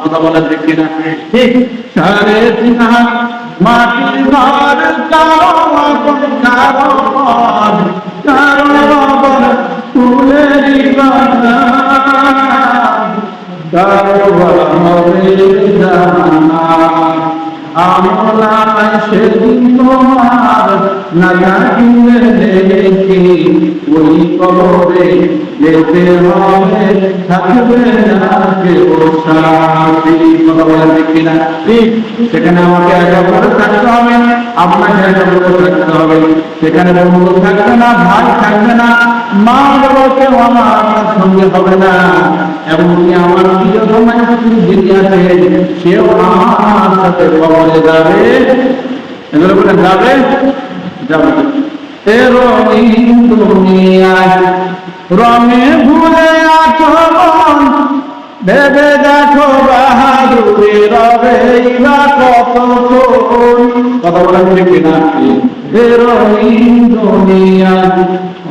কথা বলেন ঠিক কিনা ঠিক সাড়ে তিন হাত ঘর কারও কারও কারও আমলায় সেদিন তোমার দেখি। ওই কবরে যেতে হবে, থাকবে না কেউ সাথী। কথা দেখি না সেখানে আমাকে একা করে থাকতে হবে, আপনাকে একা থাকতে হবে। সেখানে বন্ধু থাকবে না, ভাই থাকবে না। মা বাবা কেউ আমার এমনকি আমার প্রিয় সময় যিনি বলে যাবে। যাবে? রঙিন দুনিয়ায় রঙে ভুলে মন ভেবে দেখো কত কথা ঠিক কিনা? রঙিন দুনিয়ায়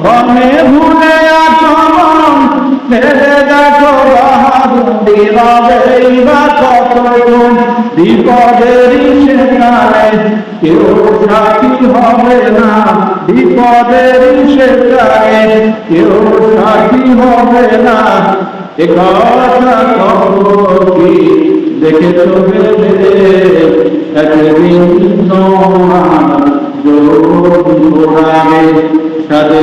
রঙে ভুলে আছো মন ভেবে দেখো বাহাদুরি বা কত বিপদের কেউ সাথী হবে না বিপদের সেখানে কেউ সাথী হবে না। দেখে চোখে যোগ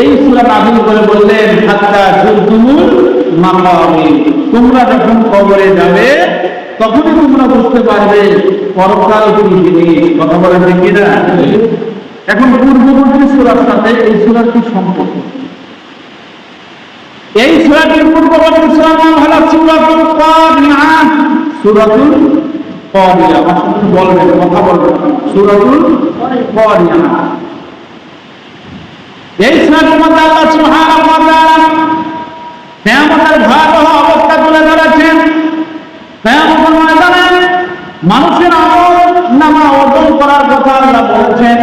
এই সুরা নাজিল করে বললেন, হাত্তা জুলতুমুল মাকামি। তোমরা যখন কবরে যাবে, তখনই তোমরা বুঝতে পারবে, পরকাল কি জিনিস কথা বলেন দেখি না এখন পূর্ববর্তী সুরার সাথে এই সুরার কি সম্পর্ক? এই সুরাটির পূর্ববর্তী সুরার নাম হলো সুরাতুল কারিয়া সুরাতুল কারিয়া বলবেন, কথা বলবেন। সুরাতুল কারিয়া এই সুরাটির মধ্যে আল্লাহ সুবহানাহু ওয়া তাআলা কিয়ামতের ভয়াবহ অবস্থা তুলে ধরেছেন কিয়ামতের ময়দানে মানুষের আমল নামা অর্জন করার কথা আল্লাহ বলেছেন।